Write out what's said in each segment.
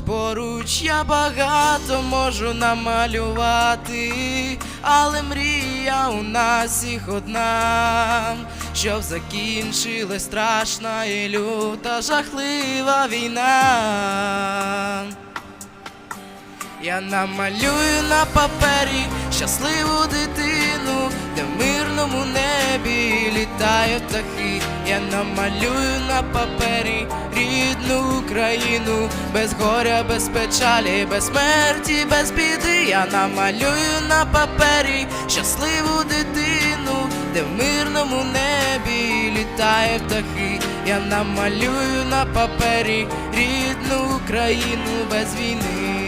будь поруч, я багато можу намалювати, але мрія у нас всіх одна, щоб закінчилась страшна і люта жахлива війна. Я намалюю на папері щасливу дитину, літають птахи. Я намалюю на папері рідну Україну, без горя, без печалі, без смерті, без біди. Я намалюю на папері щасливу дитину, де в мирному небі літають птахи. Я намалюю на папері рідну Україну без війни.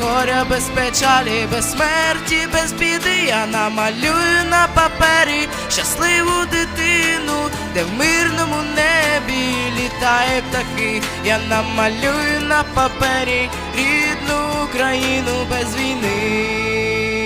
горя, без печалі, без смерті, без біди. Я намалюю на папері щасливу дитину, де в мирному небі літає птахи. Я намалюю на папері рідну Україну без війни.